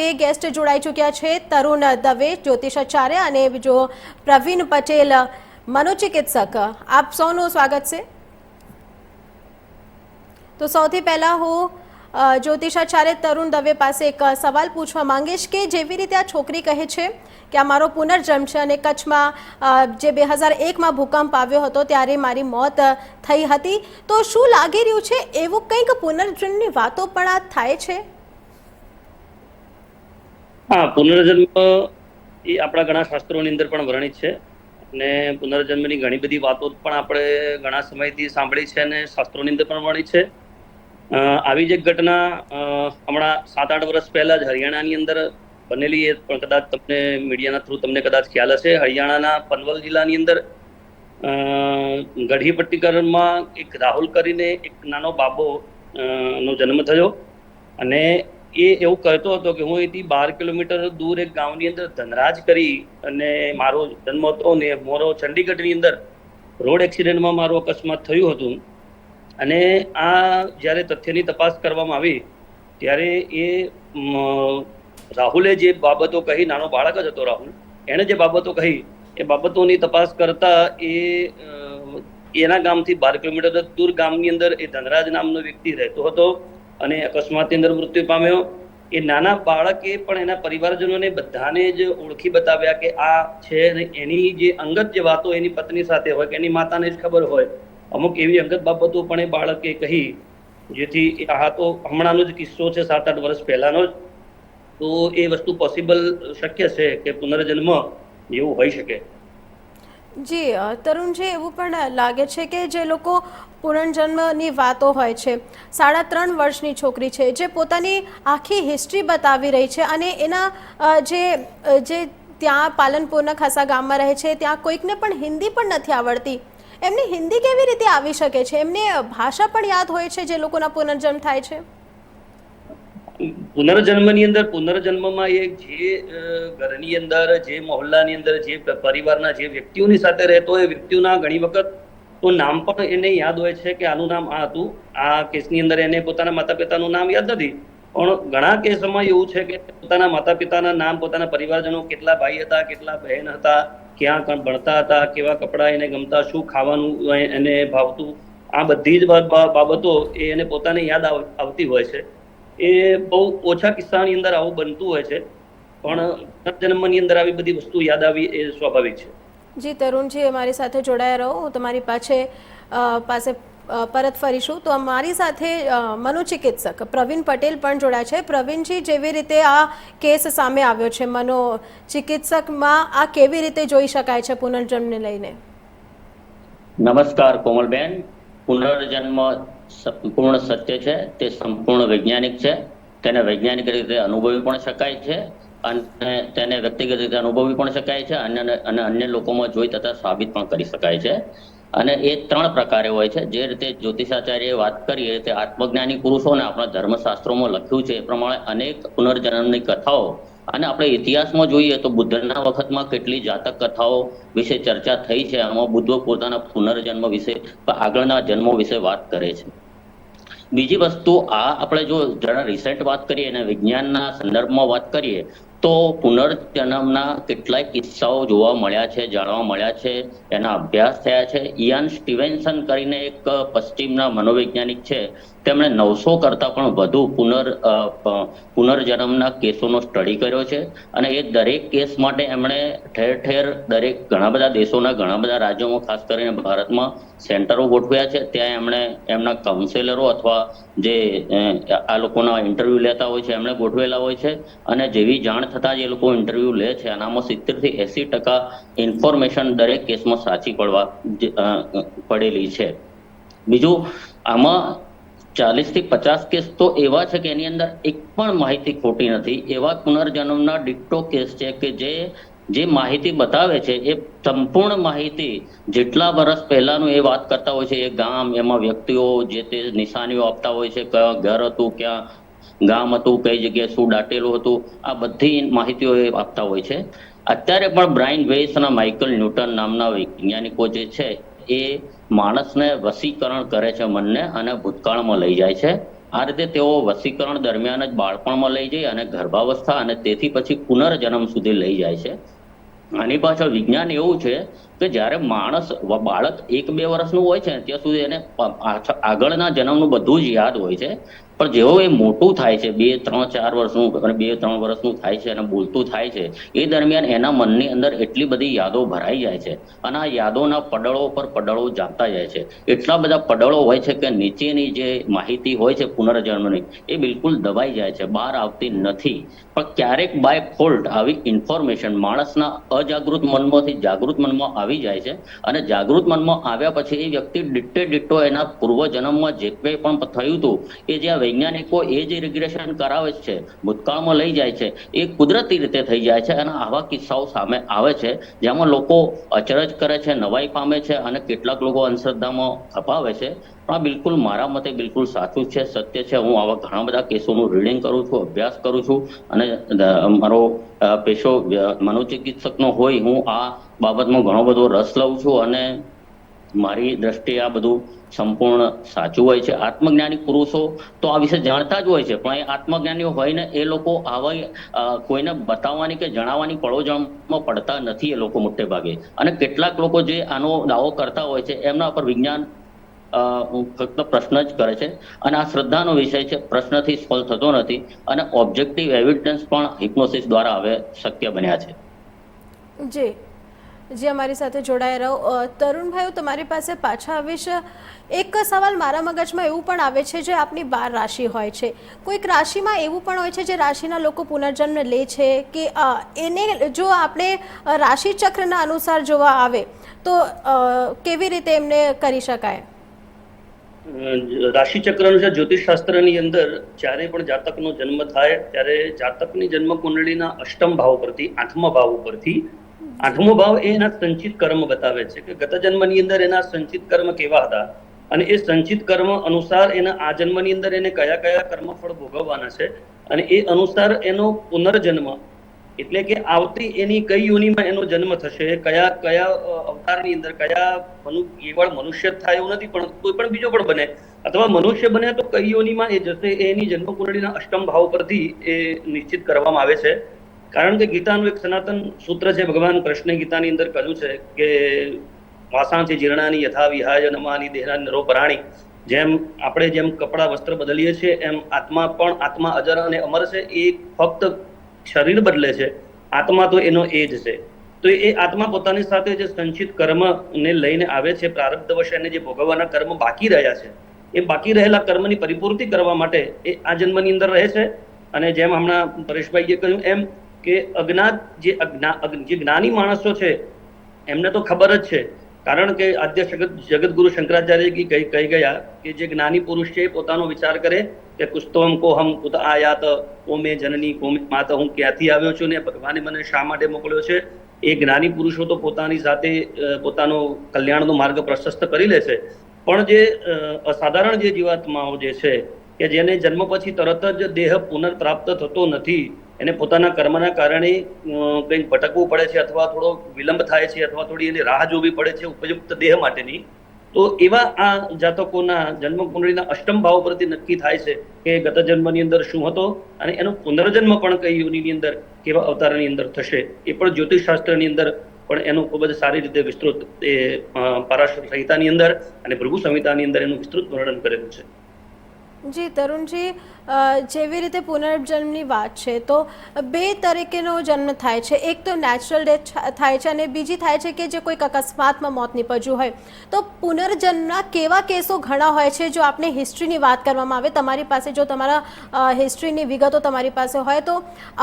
બે ગેસ્ટ જોડાઈ ચૂક્યા છે, તરુણ દવે, જ્યોતિષાચાર્ય અને બીજો પ્રવીણ પટેલ મનોચિકિત્સક. આપ સૌનું સ્વાગત છે. તો સૌથી પહેલા હું જ્યોતિષાચાર્ય તરુણ દવે પાસે એક સવાલ પૂછવા માંગીશ કે જેવી રીતે આ છોકરી કહે છે કે આ મારો પુનર્જન્મ છે અને કચ્છમાં જે બે હજાર એકમાં ભૂકંપ આવ્યો હતો ત્યારે મારી મોત થઈ હતી, તો શું લાગી રહ્યું છે? એવું કંઈક પુનર્જન્મની વાતો પણ આ થાય છે? હા, પુનર્જન્મ એ આપણા ઘણા શાસ્ત્રોની અંદર પણ વર્ણિત છે. અને પુનર્જન્મની ઘણી બધી વાતો પણ આપણે ઘણા સમયથી સાંભળી છે અને શાસ્ત્રોની અંદર પણ વર્ણિત છે. આવી જ એક ઘટના હમણાં સાત આઠ વર્ષ પહેલા જ હરિયાણાની અંદર બનેલી એ પણ કદાચ તમને મીડિયાના થ્રુ તમને કદાચ ખ્યાલ હશે. હરિયાણાના પનવલ જિલ્લાની અંદર ગઢી પટ્ટીકરમાં એક રાહુલ કરીને એક નાનો બાબો નો જન્મ થયો. અને એ એવું કહેતો હતો કે હું અહીંથી બાર કિલોમીટર દૂર એક ગામની અંદર ધનરાજ કરી અને મારો જન્મ હતો ને મારો ચંડીગઢની અંદર રોડ એક્સિડન્ટમાં મારો અકસ્માત થયું હતું. અને આ જ્યારે તથ્યની તપાસ કરવામાં આવી, ત્યારે એ રાહુલે જે બાબતો કહી, નાનો બાળક જ હતો રાહુલ, એણે જે બાબતો કહી, એ બાબતોની તપાસ કરતા એ એના ગામથી બાર કિલોમીટર દૂર ગામની અંદર એ ધનરાજ નામનો વ્યક્તિ રહેતો હતો. અને અકસ્માતની અંદર મૃત્યુ પામ્યો. એ નાના બાળકે પણ એના પરિવારજનોને બધાને જ ઓળખી બતાવ્યા કે આ છે ને એની જે અંગત જે વાતો એની પત્ની સાથે હોય કે એની માતાને જ ખબર હોય. અમુક એવી અંગત બાબતો પણ એ બાળકે કહી, જેથી આ તો હમણાંનો જ કિસ્સો છે સાત આઠ વર્ષ પહેલાનો જ. તો એ વસ્તુ પોસિબલ શક્ય છે કે પુનર્જન્મ એવું હોઈ શકે. જી તરુણજી એવું પણ લાગે છે કે જે લોકો પુનર્જન્મની વાતો હોય છે. સાડા ત્રણ વર્ષની છોકરી છે, જે પોતાની આખી હિસ્ટ્રી બતાવી રહી છે અને એના જે જે ત્યાં પાલનપુરના ખાસા ગામમાં રહે છે, ત્યાં કોઈકને પણ હિન્દી પણ નથી આવડતી. એમને હિન્દી કેવી રીતે આવી શકે છે? એમને ભાષા પણ યાદ હોય છે જે લોકોના પુનર્જન્મ થાય છે? પુનર્જન્મની અંદર પુનર્જન્મમાં એ જે ઘરની અંદર, જે મહોલ્લાની અંદર, જે પરિવારના જે વ્યક્તિઓની સાથે રહેતો એ વ્યક્તિઓના ઘણી વખત તો નામ પણ એને યાદ હોય છે કે આનું નામ આ હતું. આ કેસની અંદર એને પોતાના માતા પિતાનું નામ યાદ નથી. પણ ઘણા કેસોમાં એવું છે કે પોતાના માતા પિતાના નામ, પોતાના પરિવારજનો કેટલા ભાઈ હતા, કેટલા બહેન હતા, ક્યાં ભણતા હતા, કેવા કપડાં એને ગમતા, શું ખાવાનું એને ભાવતું, આ બધી જ બાબતો એ એને પોતાને યાદ આવ- આવતી હોય છે. એ બહુ ઓછા કિસ્સાની અંદર આવું બનતું હોય છે. પણ જન્મની અંદર આવી બધી વસ્તુ યાદ આવી એ સ્વાભાવિક છે. જી તરુણજી અમારી સાથે જોડાયા રહો. હું તમારી પાસે પાસે પરત ફરીશું. તો અમારી સાથે મનોચિકિત્સક પ્રવીણ પટેલ પણ જોડાયા છે. પ્રવીણજી જેવી રીતે આ કેસ સામે આવ્યો છે મનોચિકિત્સકમાં આ કેવી રીતે જોઈ શકાય છે પુનર્જન્મને લઈને? નમસ્કાર કોમલબેન. પુનર્જન્મ સંપૂર્ણ સત્ય છે, તે સંપૂર્ણ વૈજ્ઞાનિક છે. તેને વૈજ્ઞાનિક રીતે અનુભવી પણ શકાય છે અને તેને વ્યક્તિગત રીતે અનુભવી પણ શકાય છે અને અને અન્ય લોકોમાં જોઈ તથા સાબિત પણ કરી શકાય છે. અને એ ત્રણ પ્રકારે હોય છે. જે રીતે જ્યોતિષાચાર્યએ વાત કરી, એ રીતે આત્મજ્ઞાની પુરુષોને આપણા ધર્મશાસ્ત્રોમાં લખ્યું છે. એ પ્રમાણે અનેક પુનર્જન્મની કથાઓ અને આપણે ઇતિહાસમાં જોઈએ તો બુદ્ધના વખતમાં કેટલી જાતક કથાઓ વિશે ચર્ચા થઈ છે. આમાં બુદ્ધો પોતાના પુનર્જન્મ વિશે, આગળના જન્મો વિશે વાત કરે છે. બીજી વસ્તુ, આ આપણે જો જરા રિસેન્ટ વાત કરીએ અને વિજ્ઞાનના સંદર્ભમાં વાત કરીએ, તો પુનર્જન્મના કેટલાય કિસ્સાઓ જોવા મળ્યા છે, જાણવા મળ્યા છે, એના અભ્યાસ થયા છે. ઇયાન સ્ટીવેન્સન કરીને એક પશ્ચિમના મનોવૈજ્ઞાનિક છે. તેમણે નવસો કરતા પણ વધુ પુનર પુનર્જન્મના કેસોનો સ્ટડી કર્યો છે. અને એ દરેક કેસ માટે એમણે ઠેર ઠેર દરેક ઘણા બધા દેશોના ઘણા બધા રાજ્યોમાં, ખાસ કરીને ભારતમાં સેન્ટરો ગોઠવ્યા છે. ત્યાં એમણે એમના કાઉન્સેલરો અથવા જે આ લોકોના ઇન્ટરવ્યૂ લેતા હોય છે, એમણે ગોઠવેલા હોય છે. અને જેવી જાણ થતાં જ એ લોકો ઇન્ટરવ્યૂ લે છે. આનામાં સિત્તેરથી એંસી ટકા ઇન્ફોર્મેશન દરેક કેસમાં સાચી પડવા પડેલી છે. બીજું, આમાં ચાલીસથી પચાસ કેસ તો એવા છે કે એની અંદર એક પણ માહિતી ખોટી નથી. એવા પુનર્જન્મના ડિક્ટો કેસ છે કે જે જે માહિતી બતાવે છે, એ સંપૂર્ણ માહિતી જેટલા વર્ષ પહેલાનું એ વાત કરતા હોય છે, એ ગામ, એમાં વ્યક્તિઓ જે તે નિશાનીઓ આપતા હોય છે, કયા ઘર હતું, ક્યાં ગામ હતું, કઈ જગ્યાએ શું દાટેલું હતું, આ બધી માહિતીઓ એ આપતા હોય છે. અત્યારે પણ બ્રાઇન વેઇસ અને માઇકલ ન્યૂટન નામના વૈજ્ઞાનિકો જે છે, એ માણસને વસીકરણ કરે છે મનને અને ભૂતકાળમાં લઈ જાય છે. આ રીતે તેઓ વસીકરણ દરમિયાન જ બાળપણમાં લઈ જઈ અને ગર્ભાવસ્થા અને તેથી પછી પુનર્જન્મ સુધી લઈ જાય છે. આની પાછળ વિજ્ઞાન એવું છે કે જ્યારે માણસ બાળક એક બે વર્ષનું હોય છે, ત્યાં સુધી એને આગળના જન્મનું બધું જ યાદ હોય છે. પણ જેવો એ મોટું થાય છે, બે, ત્રણ, ચાર વર્ષનું અને બે, ત્રણ વર્ષનું થાય છે અને બોલતું થાય છે, એ દરમિયાન એના મનની અંદર એટલી બધી યાદો ભરાઈ જાય છે અને આ યાદોના પડળો પર પડળો જામતા જાય છે. એટલા બધા પડળો હોય છે કે નીચેની જે માહિતી હોય છે પુનર્જન્મની, એ બિલકુલ દબાઈ જાય છે, બહાર આવતી નથી. પણ ક્યારેક બાય ફોલ્ટ આવી ઇન્ફોર્મેશન માણસના અજાગૃત મનમાંથી જાગૃત મનમાં આવી જાય છે અને જાગૃત મનમાં આવ્યા પછી એ વ્યક્તિ ડિટ્ટે ડિટ્ટો એના પૂર્વજન્મમાં જે કંઈ પણ થયું હતું, એ જે વૈજ્ઞાનિકો એ જે રિગ્રેશન કરાવે છે, ભૂતકાળમાં લઈ જાય છે. એ કુદરતી રીતે થઈ જાય છે અને આવા કિસ્સાઓ સામે આવે છે, જેમાં લોકો અચરજ કરે છે, નવાઈ પામે છે અને કેટલાક લોકો અંધશ્રદ્ધામાં ખપાવે છે. પણ આ બિલકુલ મારા મતે બિલકુલ સાચું છે, સત્ય છે. હું આવા ઘણા બધા કેસોનું રીડિંગ કરું છું, અભ્યાસ કરું છું અને મારો પેશો મનોચિકિત્સકનો હોય હું આ બાબતમાં ઘણો બધો રસ લઉં છું અને મારી દ્રષ્ટિએ આ બધું સંપૂર્ણ સાચું હોય છે. આત્મજ્ઞાની પુરુષો તો આ વિશે જાણતા જ હોય છે, પણ એ આત્મજ્ઞાનીઓ હોય ને એ લોકો આવા કોઈને બતાવવાની કે જણાવવાની પળોજણમાં પડતા નથી એ લોકો મોટે ભાગે. અને કેટલાક લોકો જે આનો દાવો કરતા હોય છે, એમના પર વિજ્ઞાન ફક્ત પ્રશ્ન જ કરે છે. અને આ શ્રદ્ધાનો વિષય છે, પ્રશ્નથી સોલ્વ થતો નથી અને ઓબ્જેક્ટિવ એવિડન્સ પણ હિપ્નોસિસ દ્વારા હવે શક્ય બન્યા છે. જી. જી અમારી સાથે જોડાયા રહો અ, તરુણભાઈ તમારી પાસે પાછા આવીશ. એક સવાલ મારા મગજમાં એવું પણ આવે છે જે આપની બાર રાશિ હોય છે. કોઈક રાશિમાં એવું પણ હોય છે જે રાશિના લોકો પુનર્જન્મ લે છે કે એને જો આપણે રાશિચક્રના રાશિ ચક્રના અનુસાર જોવા આવે તો કેવી રીતે એમને કરી શકાય? રાશિ ચક્ર અનુસાર જ્યોતિષ શાસ્ત્રની અંદર જ્યારે પણ જાતકનો જન્મ થાય ત્યારે જાતકની જન્મ કુંડળીના અષ્ટમ ભાવ પરથી આઠમા ભાવ ઉપરથી આઠમો ભાવ એ એના સંચિત કર્મ બતાવે છે કે ગત જન્મની અંદર એના સંચિત કર્મ કેવા હતા? અને એ સંચિત કર્મ અનુસાર એના આ જન્મની અંદર એને કયા કયા કર્મફળ ભોગવવાના છે? અને એ અનુસાર એનો પુનર્જન્મ, એટલે કે આવતી એની કઈ યોનિમાં એનો જન્મ થશે, કયા કયા અવતારની અંદર કયા મનુ, કેવળ મનુષ્ય થાય એવું નથી, પણ કોઈ પણ બીજો પણ બને. અથવા મનુષ્ય બને તો કઈ યોનિમાં એ જશે એની જન્મ કુંડળીના અષ્ટમ ભાવ પરથી એ નિશ્ચિત કરવામાં આવે છે. કારણ કે ગીતાનું એક સનાતન સૂત્ર છે, ભગવાન કૃષ્ણ ગીતાની અંદર કહ્યું છે કે વાસાંથી જીર્ણાની યથા વિહાય નમાની દેહના નરોપરાણી જેમ આપણે જેમ કપડાં વસ્ત્ર બદલીએ છીએ, એમ આત્મા પણ આત્મા અજર અને અમર છે, એ ફક્ત શરીર બદલે છે, આત્મા તો એનો એ જ છે. તો એ આત્મા પોતાની સાથે જે સંચિત કર્મ ને લઈને આવે છે પ્રારબ્ધવશ એને જે ભોગવવાના કર્મ બાકી રહ્યા છે, એ બાકી રહેલા કર્મની પરિપૂર્તિ કરવા માટે એ આ જન્મની અંદર રહે છે. અને જેમ હમણાં પરેશભાઈએ કહ્યું, એમ કે અજ્ઞાત જે જે જ્ઞાની માણસો છે, એમને તો ખબર જ છે. કારણ કે આદ્ય જગત જગતગુરુ શંકરાચાર્ય કહી કહી ગયા કે જે જ્ઞાની પુરુષ છે એ પોતાનો વિચાર કરે કે કુસ્તોમ કો હમ કુત આયાત, કોમે જનની, કોમે માતા, હું ક્યાંથી આવ્યો છું ને ભગવાને મને શા માટે મોકલ્યો છે? એ જ્ઞાની પુરુષો તો પોતાની સાથે પોતાનો કલ્યાણનો માર્ગ પ્રશસ્ત કરી લે છે. પણ જે અસાધારણ જે જીવાત્માઓ જે છે કે જેને જન્મ પછી તરત જ દેહ પુનર્પ્રાપ્ત થતો નથી, એને પોતાના કર્મના કારણે કંઈક ભટકવું પડે છે અથવા થોડો વિલંબ થાય છે અથવા થોડી એની રાહ જોવી પડે છે ઉપયુક્ત દેહ માટેની, તો એવા આ જાતકોના જન્મ કુંડળીના અષ્ટમ ભાવ પરથી નક્કી થાય છે કે ગત જન્મની અંદર શું હતો અને એનો પુનર્જન્મ પણ કઈ યોનિની અંદર, કેવા અવતારની અંદર થશે, એ પણ જ્યોતિષ શાસ્ત્રની અંદર પણ એનું ખૂબ જ સારી રીતે વિસ્તૃત, એ પારાશર સંહિતાની અંદર અને ભૃગુ સંહિતાની અંદર એનું વિસ્તૃત વર્ણન કરેલું છે. જી, તરુણજી જેવી રીતે પુનર્જન્મની વાત છે, તો બે તરીકેનો જન્મ થાય છે. એક તો નેચરલ ડેથ થાય છે અને બીજી થાય છે કે જે કોઈક અકસ્માતમાં મોત નીપજ્યું હોય. તો પુનર્જન્મના કેવા કેસો ઘણા હોય છે, જો આપણે હિસ્ટ્રીની વાત કરવામાં આવે, તમારી પાસે જો તમારા હિસ્ટ્રીની વિગતો તમારી પાસે હોય, તો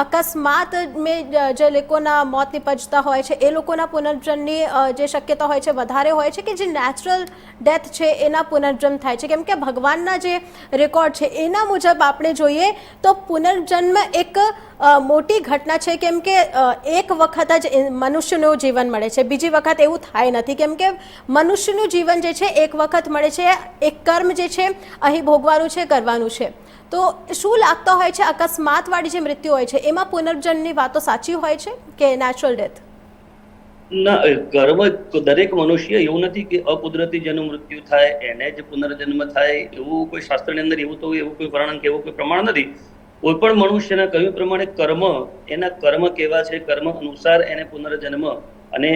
અકસ્માત મેં જે લોકોના મોત નીપજતા હોય છે, એ લોકોના પુનર્જન્મની જે શક્યતા હોય છે, વધારે હોય છે કે જે નેચરલ ડેથ છે, એના પુનર્જન્મ થાય છે. કેમ કે ભગવાનના જે રેકોર્ડ છે. એના મુજબ આપણે જોઈએ તો પુનર્જન્મ એક મોટી ઘટના છે. કેમ કે એક વખત જ મનુષ્યનું જીવન મળે છે. બીજી વખત એવું થાય નથી. કેમ કે મનુષ્યનું જીવન જે છે, એક વખત મળે છે. એક કર્મ જે છે, અહીં ભોગવાનું છે, કરવાનું છે. તો શું લાગતો હોય છે? અકસ્માતવાળી જે મૃત્યુ હોય છે, એમાં પુનર્જન્મની વાતો સાચી હોય છે કે નેચરલ ડેથ ના કર્મ દરેક મનુષ્ય એવું નથી કે અકુદરતી જેનું મૃત્યુ થાય, એને જ પુનર્જન્મ થાય, એવું કોઈ શાસ્ત્રની અંદર એવું તો એવું કોઈ વર્ણન કે એવું કોઈ પ્રમાણ નથી. કોઈ પણ મનુષ્યના કહ્યું પ્રમાણે કર્મ, એના કર્મ કેવા છે? કર્મ અનુસાર એને પુનર્જન્મ. અને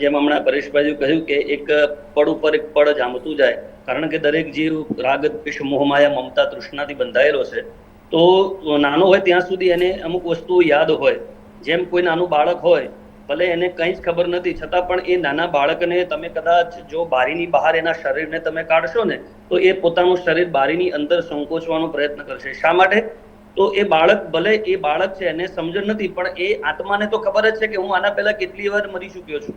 જેમ હમણાં પરેશભાઈ કહ્યું કે એક પડ ઉપર એક પડ જામતું જાય. કારણ કે દરેક જીવ રાગ, દ્વેષ મોહમાયા મમતા, તૃષ્ણાથી બંધાયેલો છે. તો નાનો હોય ત્યાં સુધી એને અમુક વસ્તુઓ યાદ હોય. જેમ કોઈ નાનું બાળક હોય ભલે એને કંઈ જ ખબર નથી, છતાં પણ એ નાના બાળકને તમે કદાચ જો બારીની બહાર એના શરીરને તમે કાઢશો ને, તો એ પોતાનું શરીર બારીની અંદર સંકોચવાનો પ્રયત્ન કરશે. શા માટે? તો એ બાળક ભલે એ બાળક છે, એને સમજણ નથી, પણ એ આત્માને તો ખબર જ છે કે હું આના પહેલા કેટલી વાર મરી ચૂક્યો છું.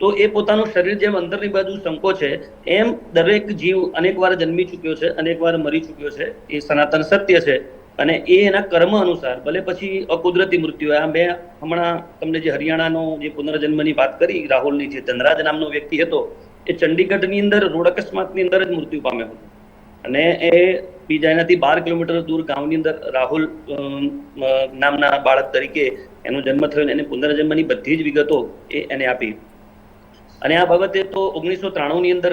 તો એ પોતાનું શરીર જેમ અંદરની બાજુ સંકોચે, એમ દરેક જીવ અનેકવાર જન્મી ચૂક્યો છે, અનેકવાર મરી ચૂક્યો છે. એ સનાતન સત્ય છે. અને એ એના કર્મ અનુસાર, ભલે પછી અકુદરતી મૃત્યુ આ મેં હમણાં તમને જે હરિયાણાનો જે પુનર્જન્મની વાત કરી, રાહુલની જે ધનરાજ નામનો વ્યક્તિ હતો, એ ચંડીગઢની અંદર, રોડ અકસ્માતની અંદર જ મૃત્યુ પામ્યો હતો. અને એ બીજા એનાથી બાર કિલોમીટર દૂર ગામની અંદર રાહુલ નામના બાળક તરીકે એનો જન્મ થયો એને પુનર્જન્મની બધી જ વિગતો એ એને આપી. અને આ બાબતે તો ઓગણીસો ત્રાણુંની અંદર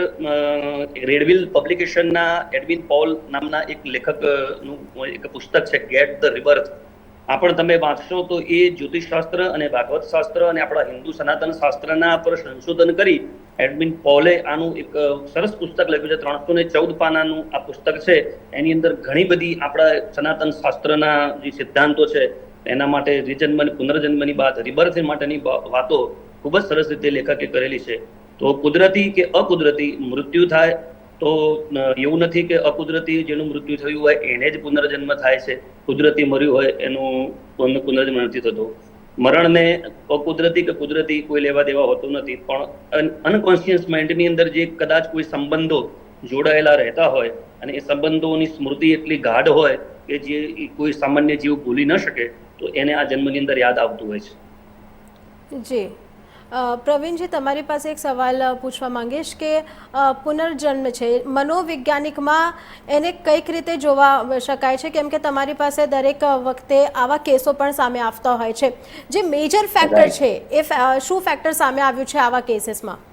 રેડવિલ પબ્લિકેશનના એડવિન પોલ નામના એક લેખકનું એક પુસ્તક છે ગેટ ધ રિબર્થ આ પણ તમે વાંચશો તો એ જ્યોતિષશાસ્ત્ર અને ભાગવત શાસ્ત્ર અને આપણા હિન્દુ સનાતન શાસ્ત્રના પર સંશોધન કરી એડમિન પોલે આનું એક સરસ પુસ્તક લખ્યું છે, ત્રણસો ને ચૌદ પાનાનું આ પુસ્તક છે. એની અંદર ઘણી બધી આપણા સનાતન શાસ્ત્રના જે સિદ્ધાંતો છે, એના માટે રીજન્મ પુનર્જન્મની વાત રિબર્થ માટેની વાતો ખૂબ જ સરસ રીતે લેખકે કરેલી છે. તો કુદરતી કે અકુદરતી મૃત્યુ થાય તો એવું નથી કે અકુદરતી જેનું મૃત્યુ થયું હોય એને જ પુનર્જન્મ થાય છે. કુદરતી મર્યું હોય એનું પુનર્જન્મ નથી થતો. મરણને અકુદરતી કે કુદરતી કોઈ લેવા દેવા હોતું નથી, પણ અનકોન્શિયસ માઇન્ડની અંદર જે કદાચ કોઈ સંબંધો જોડાયેલા રહેતા હોય અને એ સંબંધોની સ્મૃતિ એટલી ગાઢ હોય કે જે કોઈ સામાન્ય જીવ ભૂલી ન શકે, તો એને આ જન્મની અંદર યાદ આવતું હોય છે. જી. પ્રવીણજી તમારી પાસે એક સવાલ પૂછવા માંગીશ કે પુનર્જન્મ છે. મનોવૈજ્ઞાનિકમાં એને કંઈક રીતે જોવા શકાય છે? કેમ કે તમારી પાસે દરેક વખતે આવા કેસો પણ સામે આવતા હોય છે. જે મેજર ફેક્ટર છે એ શું ફેક્ટર સામે આવ્યું છે આવા કેસીસમાં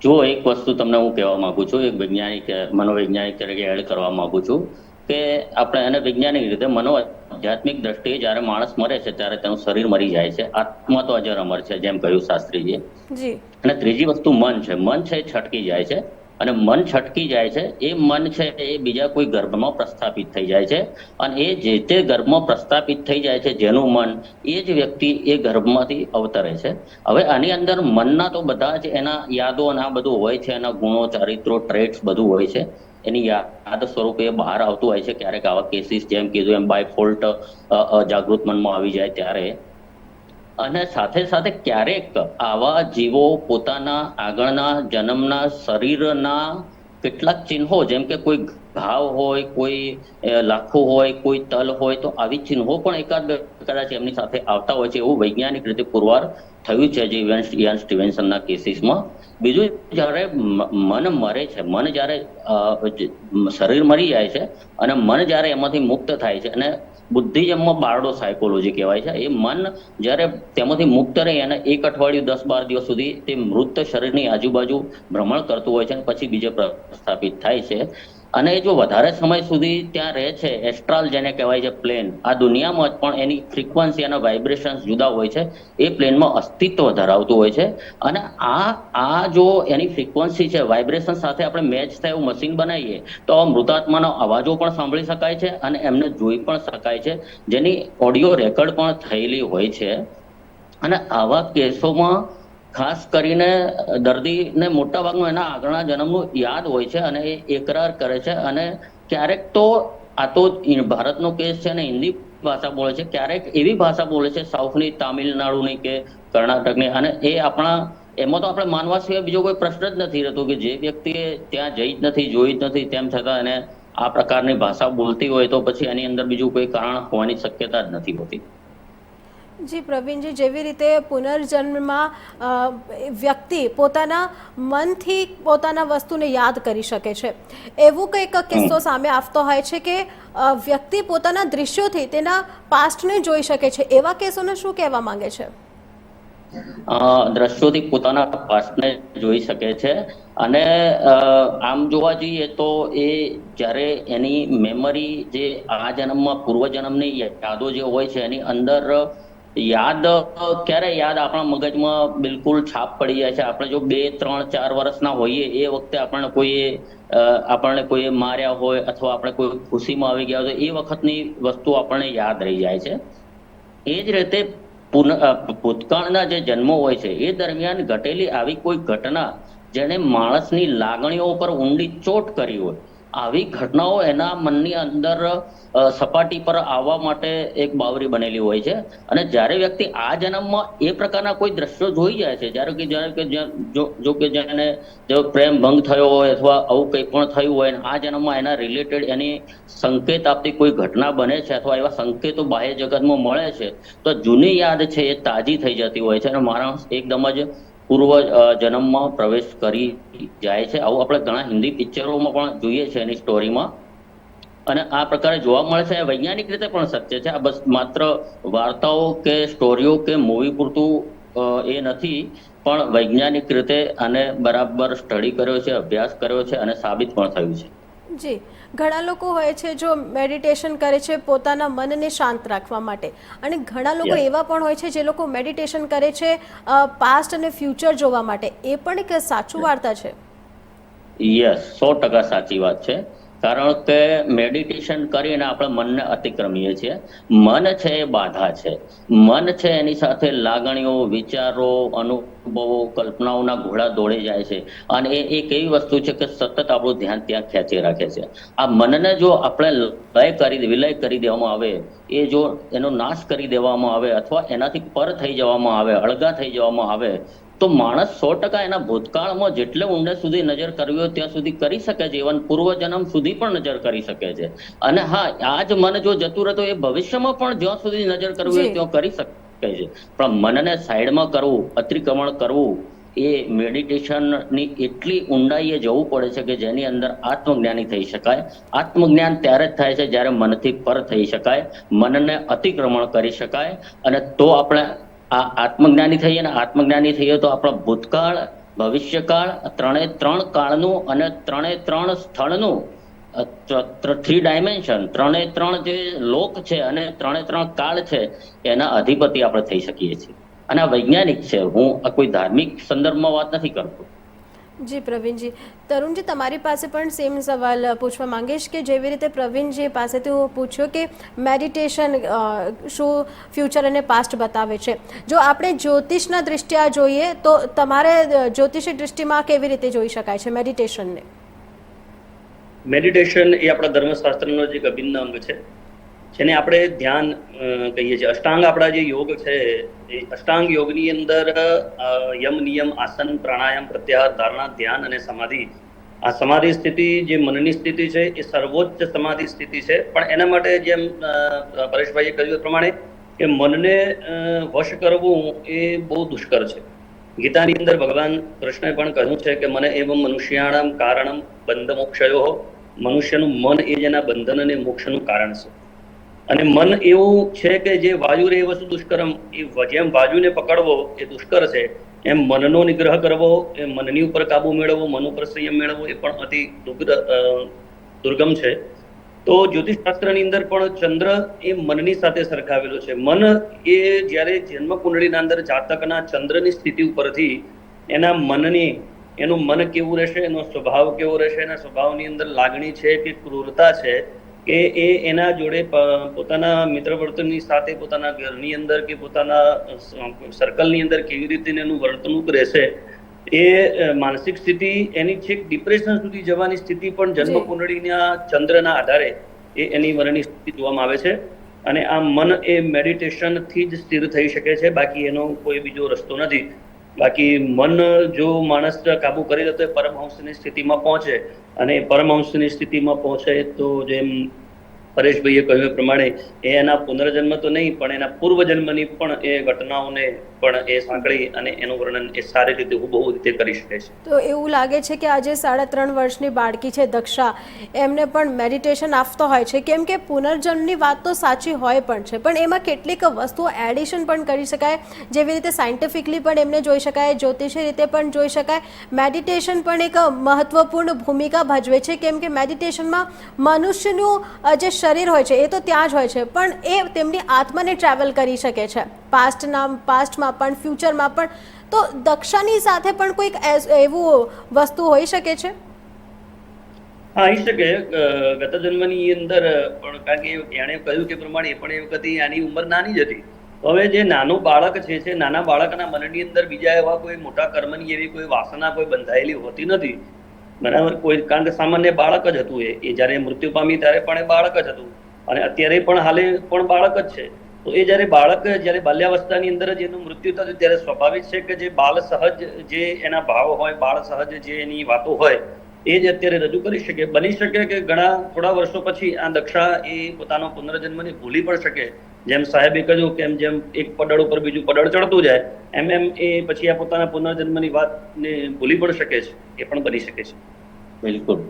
જો એક વસ્તુ તમને હું કહેવા માંગુ છું એક વૈજ્ઞાનિક મનોવૈજ્ઞાનિક તરીકે એડ કરવા માંગુ છું કે આપણે એને વૈજ્ઞાનિક રીતે મનો આધ્યાત્મિક દ્રષ્ટિએ જ્યારે માણસ મરે છે ત્યારે તેનું શરીર મરી જાય છે. આત્મા તો અજર અમર છે જેમ કહ્યું શાસ્ત્રીજીએ. અને ત્રીજી વસ્તુ મન છે. મન છે એ છટકી જાય છે અને મન છટકી જાય છે એ મન છે એ બીજા કોઈ ગર્ભમાં પ્રસ્થાપિત થઈ જાય છે અને એ જે તે ગર્ભમાં પ્રસ્થાપિત થઈ જાય છે જેનું મન એ જ વ્યક્તિ એ ગર્ભમાંથી અવતરે છે. હવે આની અંદર મનના તો બધા જ એના યાદો અને આ બધું હોય છે એના ગુણો ચારિત્રો ટ્રેટ્સ બધું હોય છે. એની યાદ સ્વરૂપે બહાર આવતું હોય છે. ક્યારેક આવા કેસીસ જેમ કીધું એમ બાય ફોલ્ટ જાગૃત મનમાં આવી જાય ત્યારે. અને સાથે સાથે ક્યારેક આવા જીવો પોતાના આગળના જન્મના શરીરના કેટલાક ચિહ્નો, જેમ કે કોઈ ઘાવ હોય, કોઈ લાખું હોય, કોઈ તલ હોય, તો આવી ચિહ્નો પણ એકાદ કદાચ એમની સાથે આવતા હોય છે. એવું વૈજ્ઞાનિક રીતે પુરવાર થયું છે જે ઇવેન સ્ટીવેન્સનના કેસીસમાં. બીજું જ્યારે મન મરે છે, મન જ્યારે શરીર મરી જાય છે અને મન જ્યારે એમાંથી મુક્ત થાય છે અને બુદ્ધિઝમમાં બારડો સાયકોલોજી કહેવાય છે. એ મન જ્યારે તેમાંથી મુક્ત રહી અને એક અઠવાડિયું, દસ, બાર દિવસ સુધી તે મૃત શરીરની આજુબાજુ ભ્રમણ કરતું હોય છે અને પછી બીજે પ્રસ્થાપિત થાય છે. અને જો વધારે સમય સુધી ત્યાં રહે છે એસ્ટ્રાલ જેને કહેવાય છે પ્લેન આ દુનિયામાં જ પણ એની ફ્રીક્વન્સી અને વાઇબ્રેશન્સ જુદા હોય છે, એ પ્લેનમાં અસ્તિત્વ ધરાવતું હોય છે. અને આ આ જો એની ફ્રીક્વન્સી છે વાઇબ્રેશન સાથે આપણે મેચ થાય એવું મશીન બનાવીએ, તો મૃતાત્માનો અવાજો પણ સાંભળી શકાય છે અને એમને જોઈ પણ શકાય છે. જેની ઓડિયો રેકોર્ડ પણ થયેલી હોય છે. અને આવા કેસોમાં ખાસ કરીને દર્દીને મોટા ભાગનો એના આગળના જન્મનું યાદ હોય છે અને એ એકરાર કરે છે અને ક્યારેક તો આ તો ભારતનો કેસ છે અને હિન્દી ભાષા બોલે છે, ક્યારેક એવી ભાષા બોલે છે, સાઉથની, તામિલનાડુની કે કર્ણાટકની અને એ આપણા, એમાં તો આપણે માનવા સિવાય બીજો કોઈ પ્રશ્ન જ નથી રહેતો કે જે વ્યક્તિએ ત્યાં જઈ જ નથી, જોઈ જ નથી, તેમ છતાં એને આ પ્રકારની ભાષા બોલતી હોય તો પછી એની અંદર બીજું કોઈ કારણ હોવાની શક્યતા જ નથી હોતી. જી પ્રવીણજી જેવી રીતે પુનર્જન્મમાં વ્યક્તિ પોતાના મનથી પોતાના વસ્તુને યાદ કરી શકે છે. એવું કંઈક કિસ્સો સામે આવતો હોય છે કે વ્યક્તિ પોતાના દ્રશ્યોથી તેના પાસ્ટને જોઈ શકે છે. એવા કેસોને શું કહેવા માંગે છે? દ્રશ્યોથી પોતાના પાસ્ટને જોઈ શકે છે. અને આમ જોવા જઈએ તો એ જ્યારે એની મેમરી જે આ જન્મમાં પૂર્વજન્મની યાદો જે હોય છે એની અંદર યાદ, ક્યારે યાદ આપણા મગજમાં બિલકુલ છાપ પડી જાય છે? આપણે જો બે, ત્રણ, ચાર વર્ષના હોઈએ, એ વખતે આપણને કોઈએ આપણને કોઈએ માર્યા હોય અથવા આપણે કોઈ ખુશીમાં આવી ગયા હોય એ વખતની વસ્તુ આપણને યાદ રહી જાય છે. એ જ રીતે પુન ભૂતકાળના જે જન્મો હોય છે, એ દરમિયાન ઘટેલી આવી કોઈ ઘટના જેણે માણસની લાગણીઓ પર ઊંડી ચોટ કરી હોય આવી ઘટનાઓ એના મનની અંદર સપાટી પર આવવા માટે એક બાવરી બનેલી હોય છે. અને જ્યારે વ્યક્તિ આ જન્મમાં એ પ્રકારના કોઈ દ્રશ્યો જોઈ જાય છે, જ્યારે કે જ્યારે કે જો કે જેને, જો પ્રેમ ભંગ થયો હોય અથવા આવું કંઈ પણ થયું હોય આ જન્મમાં એના રિલેટેડ એની સંકેત આપતી કોઈ ઘટના બને છે અથવા એવા સંકેતો બાહ્ય જગતમાં મળે છે, તો જૂની યાદ છે એ તાજી થઈ જતી હોય છે. અને માણસ એકદમ જ પૂર્વ જન્મમાં પ્રવેશ કરી જાય છે. આવું આપણે ઘણા હિન્દી પિક્ચરોમાં પણ જોઈએ છે એની સ્ટોરીમાં. અને આ પ્રકારે જોવા મળે છે. વૈજ્ઞાનિક રીતે પણ સત્ય છે. આ બસ માત્ર વાર્તાઓ કે સ્ટોરીઓ કે મૂવી પૂરતું એ નથી. પણ વૈજ્ઞાનિક રીતે આને બરાબર સ્ટડી કર્યો છે, અભ્યાસ કર્યો છે અને સાબિત પણ થયું છે. જી. ઘણા લોકો હોય છે જો મેડિટેશન કરે છે પોતાના મનને શાંત રાખવા માટે. અને ઘણા લોકો એવા પણ હોય છે જે લોકો મેડિટેશન કરે છે પાસ્ટ અને ફ્યુચર જોવા માટે. એ પણ એક સાચું વાર્તા છે? યસ સો ટકા સાચી વાત છે. કારણ કે મેડિટેશન કરીને આપણે મનને અતિક્રમીએ છીએ. મન છે એ બાધા છે. મન છે એની સાથે લાગણીઓ, વિચારો, અનુભવો, કલ્પનાઓના ઘોડા દોડી જાય છે. અને એ એક એવી વસ્તુ છે કે સતત આપણું ધ્યાન ત્યાં ખેંચી રાખે છે. આ મનને જો આપણે લય કરી વિલય કરી દેવામાં આવે, એ જો એનો નાશ કરી દેવામાં આવે અથવા એનાથી પર થઈ જવામાં આવે અળગા થઈ જવામાં આવે તો માણસ સો ટકા એના ભૂતકાળમાં જેટલે ઊંડે સુધી નજર કરવી હોય ત્યાં સુધી કરી શકે છે. ઇવન પૂર્વજન્મ સુધી પણ નજર કરી શકે છે. અને હા આ જ મન જો જતું રહેતો એ ભવિષ્યમાં પણ જ્યાં સુધી નજર કરવી હોય ત્યાં કરી શકે છે. પણ મનને સાઈડમાં કરવું અતિક્રમણ કરવું એ મેડિટેશનની એટલી ઊંડાઈએ જવું પડે છે કે જેની અંદર આત્મજ્ઞાની થઈ શકાય. આત્મજ્ઞાન ત્યારે જ થાય છે જ્યારે મનથી પર થઈ શકાય. મનને અતિક્રમણ કરી શકાય. અને તો આપણે આ આત્મજ્ઞાની થઈએ ને આત્મજ્ઞાની થઈએ તો આપણો ભૂતકાળ, ભવિષ્યકાળ, ત્રણે ત્રણ કાળનું અને ત્રણે ત્રણ સ્થળનું થ્રી ડાયમેન્શન ત્રણે ત્રણ જે લોક છે અને ત્રણે ત્રણ કાળ છે, એના અધિપતિ આપણે થઈ શકીએ છીએ. અને આ વૈજ્ઞાનિક છે. હું કોઈ ધાર્મિક સંદર્ભમાં વાત નથી કરતો. જી, પ્રવીણજી. તરુણજી, તમારી પાસે પણ સેમ સવાલ પૂછવા માંગીશ કે જેવી રીતે પ્રવીણજી પાસેથી હું પૂછ્યો કે મેડિટેશન શું ફ્યુચર અને પાસ્ટ બતાવે છે? જો આપણે જ્યોતિષના દૃષ્ટિએ જોઈએ, તો તમારે જ્યોતિષી દૃષ્ટિમાં કેવી રીતે જોઈ શકાય છે મેડિટેશનને મેડિટેશન એ આપણા ધર્મશાસ્ત્રનો જ એક અભિન્ન અંગ છે. જેને આપણે ધ્યાન કહીએ છીએ. અષ્ટાંગ આપણા જે યોગ છે, એ અષ્ટાંગ યોગની અંદર યમ, નિયમ, આસન, પ્રાણાયામ, પ્રત્યાહાર, ધારણા, ધ્યાન અને સમાધિ. આ સમાધિ સ્થિતિ જે મનની સ્થિતિ છે, એ સર્વોચ્ચ સમાધિ સ્થિતિ છે. પણ એના માટે જેમ પરેશભાઈએ કહ્યું એ પ્રમાણે કે મનને વશ કરવું એ બહુ દુષ્કર છે. ગીતાની અંદર ભગવાન કૃષ્ણએ પણ કહ્યું છે કે મને એવમ મનુષ્યાણામ કારણમ બંધ મોક્ષયો મનુષ્યનું મન એ જેના બંધન અને મોક્ષનું કારણ છે. અને મન એવું છે કે જે વાયુ રે વસ્તુ દુષ્કરમ, એ જેમ વાયુને પકડવો એ દુષ્કર છે, એમ મનનો નિગ્રહ કરવો એ મનની ઉપર કાબુ મેળવવો, મન ઉપર સંયમ મેળવવો એ પણ અતિ દુર્ગ દુર્ગમ છે. તો જ્યોતિષશાસ્ત્રની અંદર પણ ચંદ્ર એ મનની સાથે સરખાવેલો છે. મન એ જ્યારે જન્મ કુંડળીના અંદર જાતકના ચંદ્રની સ્થિતિ ઉપરથી એના મનની, એનું મન કેવું રહેશે, એનો સ્વભાવ કેવો રહેશે, એના સ્વભાવની અંદર લાગણી છે કે ક્રૂરતા છે કે એ એના જોડે પોતાના મિત્ર વર્તનની સાથે પોતાના ઘરની અંદર કે પોતાના સર્કલની અંદર કેવી રીતે એનું વર્તણૂક રહેશે એ માનસિક સ્થિતિ એની છેક ડિપ્રેશન સુધી જવાની સ્થિતિ પણ જન્મ કુંડળીના ચંદ્રના આધારે એ એની મનની સ્થિતિ જોવામાં આવે છે અને આ મન એ મેડિટેશનથી જ સ્થિર થઈ શકે છે બાકી એનો કોઈ બીજો રસ્તો નથી. બાકી મન જો માણસ કાબુ કરી લે તો એ પરમહંસની સ્થિતિમાં પહોંચે અને પરમહંસની સ્થિતિમાં પહોંચે તો જેમ પરેશભાઈએ કહ્યું એ પ્રમાણે એ એના પુનર્જન્મ તો નહીં, પણ એના પૂર્વજન્મની પણ એ ઘટનાઓને પણ એ સાંકળી અને એનું વર્ણન એ સારી રીતે બહુ રીતે કરી શકે છે. તો એવું લાગે છે કે આજે સાડા ત્રણ વર્ષની બાળકી છે દક્ષા. એમને પણ મેડિટેશન આપતો હોય છે. કેમ કે પુનર્જન્મની વાત તો સાચી હોય પણ છે. પણ એમાં કેટલીક વસ્તુઓ એડિશન પણ કરી શકાય. જેવી રીતે સાયન્ટિફિકલી પણ એમને જોઈ શકાય, જ્યોતિષી રીતે પણ જોઈ શકાય. મેડિટેશન પણ એક મહત્વપૂર્ણ ભૂમિકા ભજવે છે. કેમ કે મેડિટેશનમાં મનુષ્યનું જે શરીર હોય છે, એ તો ત્યાં જ હોય છે, પણ એ તેમની આત્માને ટ્રાવેલ કરી શકે છે. પાસ્ટના પાસ્ટમાં પણ ફ્યુચરમાં પણ. તો દક્ષાની સાથે પણ કોઈક એવું વસ્તુ હોઈ શકે છે? હા આવી શકે. ગત જન્મની અંદર પણ કારણ કે એણે કહ્યું કે પ્રમાણે પણ એ વખતે આની ઉંમર નાની જ હતી. હવે જે નાનું બાળક છે છે, નાના બાળકના મનની અંદર બીજા એવા કોઈ મોટા કર્મની એવી કોઈ વાસના કોઈ બંધાયેલી હોતી નથી. બરાબર. કોઈ કારણ કે સામાન્ય બાળક જ હતું એ. એ જ્યારે મૃત્યુ પામી ત્યારે પણ એ બાળક જ હતું. અને અત્યારે પણ હાલે પણ બાળક જ છે. તો એ જ્યારે બાળક જ્યારે બાલ્યાવસ્થાની અંદર જ એનું મૃત્યુ થતું ત્યારે સ્વાભાવિક છે કે જે બાળ સહજ જે એના ભાવ હોય, બાળ સહજ જે એની વાતો હોય, એ જ અત્યારે રજૂ કરી શકે. બની શકે કે ઘણા થોડા વર્ષો પછી આ દક્ષા એ પોતાનો પુનર્જન્મને ભૂલી પણ શકે. જેમ સાહેબે કહ્યું કે એમ જેમ એક પડળ ઉપર બીજું પડળ ચડતું જાય એમ એમ એ પછી આ પોતાના પુનર્જન્મની વાતને ભૂલી પણ શકે છે એ પણ બની શકે છે. બિલકુલ.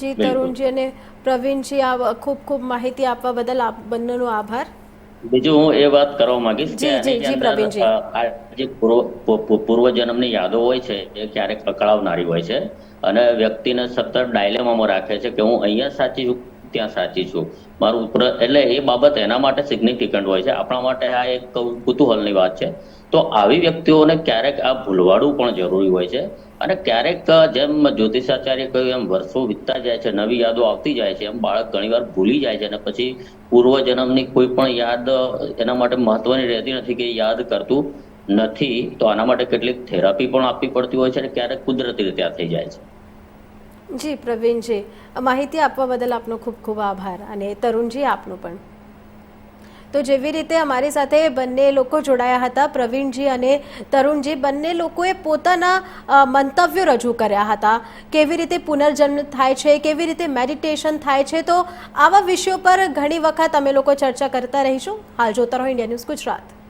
જી તરુણજી અને પ્રવીણજી આ ખૂબ ખૂબ માહિતી આપવા બદલ આપ બંનેનો આભાર. બીજું હું એ વાત કરવા માંગીશ કે આ જે પૂર્વ યાદો હોય છે એ ક્યારેક કકળાવનારી હોય છે. અને વ્યક્તિને સતત ડાયલેમામાં રાખે છે કે હું અહીંયા સાચી છું ત્યાં સાચી છું. મારું એટલે એ બાબત એના માટે સિગ્નિફિકન્ટ હોય છે. આપણા માટે આ એક કુતૂહલની વાત છે. તો આવી વ્યક્તિઓને ક્યારેક આ ભૂલવાડવું પણ જરૂરી હોય છે અને ક્યારેક જેમ જ્યોતિષાચાર્ય કહ્યું, એમ વર્ષો વીતતા જાય છે, નવી યાદો આવતી જાય છે, એમ બાળક ઘણીવાર ભૂલી જાય છે અને પછી પૂર્વજન્મની કોઈ પણ યાદ એના માટે મહત્વની રહેતી નથી કે યાદ કરતું નથી. તો આના માટે કેટલીક થેરાપી પણ આપવી પડતી હોય છે અને ક્યારેક કુદરતી રીતે આ થઈ જાય છે. જી, પ્રવીણજી, માહિતી આપવા બદલ આપનો ખૂબ ખૂબ આભાર અને તરુણજી, આપનો પણ. તો જેવી રીતે અમારી સાથે બંને લોકો જોડાયા હતા, પ્રવીણજી અને તરુણજી, બંને લોકોએ પોતાના મંતવ્યો રજૂ કર્યા હતા. કેવી રીતે પુનર્જન્મ થાય છે, કેવી રીતે મેડિટેશન થાય છે, તો આવા વિષયો પર ઘણી વખત અમે લોકો ચર્ચા કરતા રહીશું. હાલ જોતા રહો, ઇન્ડિયા ન્યૂઝ ગુજરાત.